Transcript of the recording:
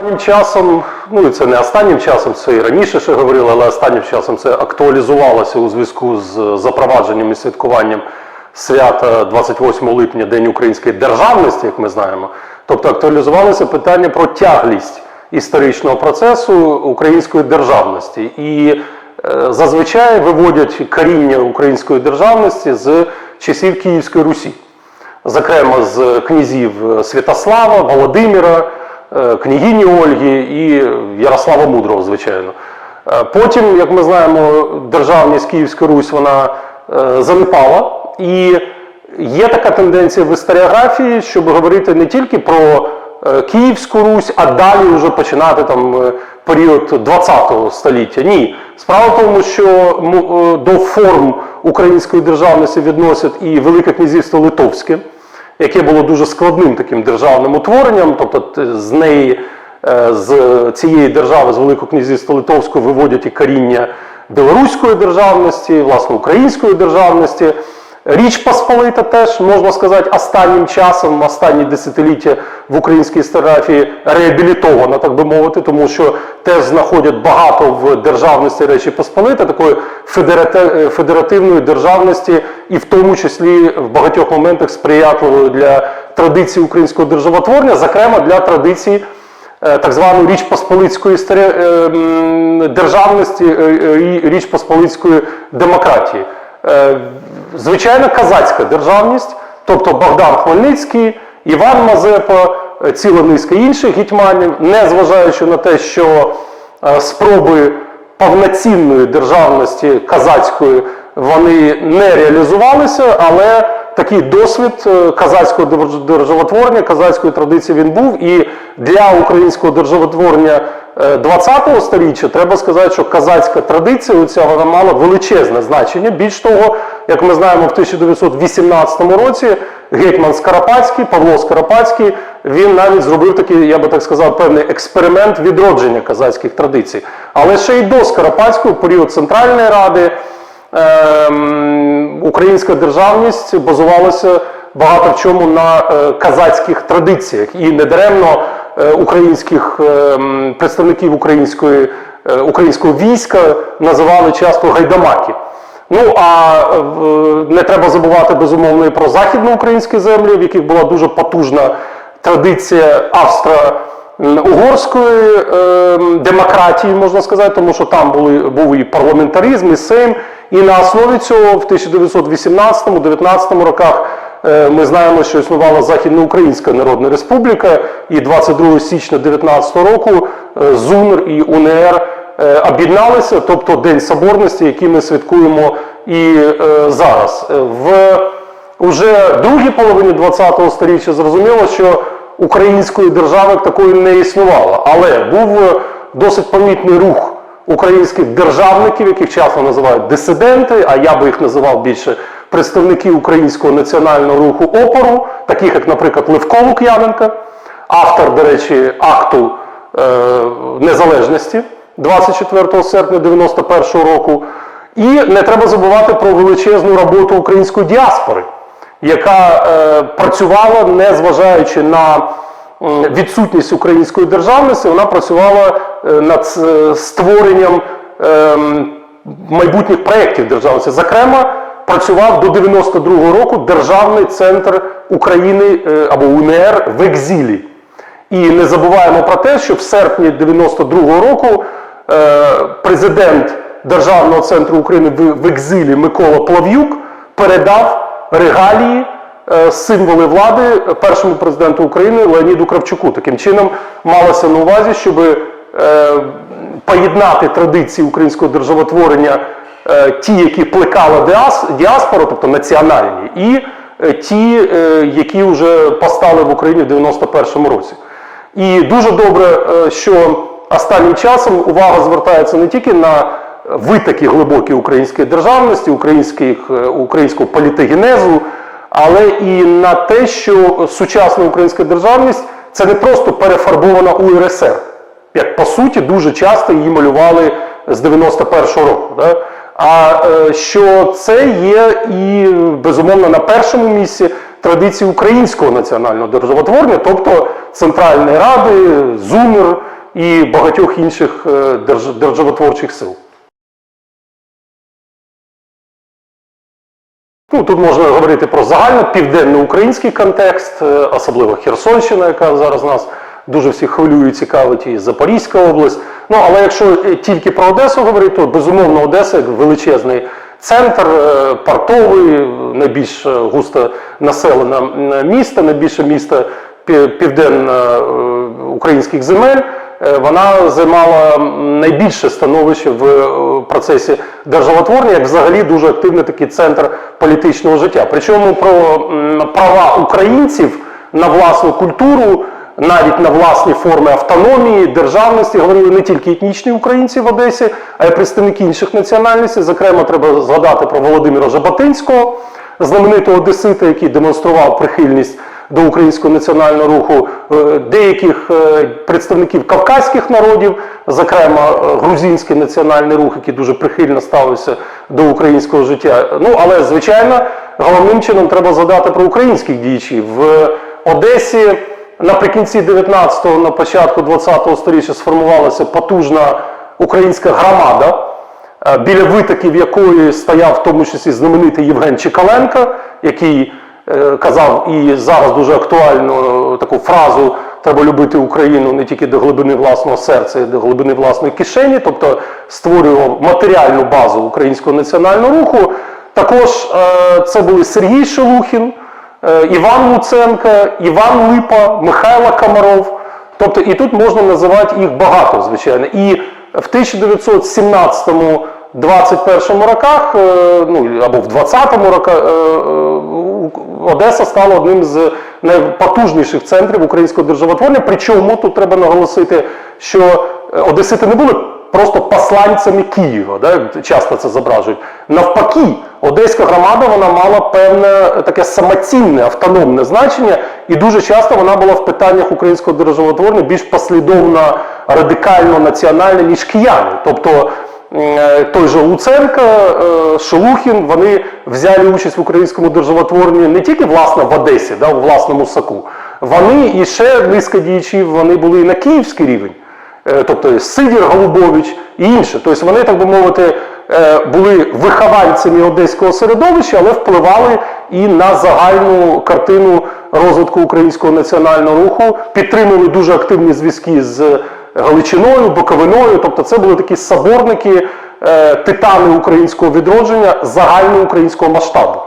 Останнім часом, ну і це не останнім часом, це і раніше ще говорили, але останнім часом це актуалізувалося у зв'язку з запровадженням і святкуванням свята 28 липня, День української державності, як ми знаємо. Тобто актуалізувалося питання про тяглість історичного процесу української державності. І е, зазвичай виводять коріння української державності з часів Київської Русі зокрема з князів Святослава, Володимира, княгині Ольги і Ярослава Мудрого, звичайно. Е, Потім, як ми знаємо, державність Київська Русь вона е, занепала, і є така тенденця в історіографії, щоб говорити не тільки про е, Київську Русь, а далі вже починати там е, період 20 століття. Ні. Справа в тому, що е, до форм української державності відносять і Велике князівство Литовське, яке було дуже складним таким державним утворенням, тобто з неї, е, з цієї держави, з Великого князівства Литовського, виводять і коріння білоруської державності, власне, української державності. Річ Посполита теж, можна сказати, останнім часом, останні десятиліття в українській історіографії реабілітована, так би мовити, тому що теж знаходять багато в державності Речі Посполита, такої федеративної державності, і в тому числі в багатьох моментах сприятливої для традиції українського державотворення, зокрема для традиції е, так званої Річ Посполицької е, державності е, е, і Річ Посполицької демократії. Звичайно, казацька державність, тобто Богдан Хмельницький, Іван Мазепа, е, ціла низка інших гетьманів, незважаючи на те, що е, спроби повноцінної державності казацької вони не реалізувалися, але такий досвід е, казацького державотворення, казацької традиції він був. І для українського державотворення е, 20-го сторіччя треба сказати, що казацька традиція оця, вона мала величезне значення. Більш того, як ми знаємо, в 1918 році гетьман Скарапатський, Павло Скарапатський, він навіть зробив такий, я би так сказав, певний експеримент відродження казацьких традицій. Але ще й до Скарапатського, в період Центральної Ради, ем, українська державність базувалася багато в чому на е, казацьких традиціях. І недаремно е, українських ем, представників української, е, українського війська називали часто гайдамаки. Ну а не треба забувати безумовно і про західноукраїнські землі, в яких була дуже потужна традиція австро-угорської е, демократії, можна сказати, тому що там були, був і парламентаризм, і сейм. І на основі цього в 1918-19 роках е, ми знаємо, що існувала Західноукраїнська Народна Республіка, і 22 січня 19 року е, ЗУНР і УНР е, об'єдналися, тобто День Соборності, який ми святкуємо і зараз. В уже другій половині ХХ століття зрозуміло, що української держави такої не існувало, але був досить помітний рух українських державників, яких часто називають дисиденти, а я би їх називав більше представники українського національного руху опору, таких як, наприклад, Левко Лук'яненко, автор, до речі, акту е, незалежності 24 серпня 91 року. І не треба забувати про величезну роботу української діаспори, яка е, працювала, незважаючи на відсутність української державності, вона працювала над е, створенням ем, майбутніх проєктів державності. Зокрема, працював до 92-го року Державний центр України е, або УНР в екзилі. І не забуваємо про те, що в серпні 92-го року е, президент Державного центру України в, екзилі Микола Плав'юк передав регалії, е, символи влади першому президенту України Леоніду Кравчуку. Таким чином малося на увазі, щоб е, поєднати традиції українського державотворення, е, ті, які плекала діас- діаспора, тобто національні, і е, ті, е, які вже постали в Україні в 91-му році. І дуже добре, е, що останнім часом увага звертається не тільки на витоки глибокі української державності, українських, е, українського політогенезу, але і на те, що сучасна українська державність це не просто перефарбована УРСР, як по суті дуже часто її малювали з 91-го року. Да? А е, що це є і безумовно на першому місці традиції українського національного державотворення, тобто Центральної Ради, ЗУНР, і багатьох інших е, державотворчих сил. Ну, тут можна говорити про загально південноукраїнський контекст, е, особливо Херсонщина, яка зараз нас дуже всіх хвилює, і цікавить, і Запорізька область. Ну, але якщо е, тільки про Одесу говорити, то безумовно Одеса величезний центр, е, портовий, найбільш е, густо населене місто, найбільше місто пі- південно-українських земель. Вона займала найбільше становище в процесі державотворення, як взагалі дуже активний такий центр політичного життя. Причому про права українців на власну культуру, навіть на власні форми автономії, державності говорили не тільки етнічні українці в Одесі, а й представники інших національностей. Зокрема, треба згадати про Володимира Жаботинського, знаменитого одесита, який демонстрував прихильність до українського національного руху е, деяких е, представників кавказьких народів, зокрема е, грузинський національний рух, який дуже прихильно ставився до українського життя. Ну але звичайно, головним чином треба згадати про українських діячів в Одесі. Наприкінці 19-го, на початку 20-го століття сформувалася потужна українська громада, е, біля витоків якої стояв в тому числі знаменитий Євген Чекаленко, який е, казав і зараз дуже актуальну е, таку фразу треба любити Україну не тільки до глибини власного серця, і до глибини власної кишені, тобто створював матеріальну базу українського національного руху. Також це були Сергій Шелухін, Іван Луценко, Іван Липа, Михайло Комаров. Тобто і тут можна називати їх багато, звичайно. І в 1917-21 роках, е, ну або в 20-му роках, е, е, Одеса стала одним з найпотужніших центрів українського державотворення. Причому тут треба наголосити, що е, одесити не були просто посланцями Києва, да, часто це зображують. Навпаки, одеська громада вона мала певне таке самоцінне автономне значення, і дуже часто вона була в питаннях українського державотворення більш послідовно радикально національна, ніж кияни. Тобто е, той же Луценко, е, Шелухін, вони взяли участь в українському державотворенні не тільки власне в Одесі, да, у власному соку. Вони і ще низка діячів, вони були і на київський рівень. Е, тобто Сидір Голубович і інше. Тобто вони, так би мовити, були вихованцями одеського середовища, але впливали і на загальну картину розвитку українського національного руху, підтримували дуже активні зв'язки з Галичиною, Боковиною. Тобто це були такі соборники, е, титани українського відродження загальноукраїнського масштабу.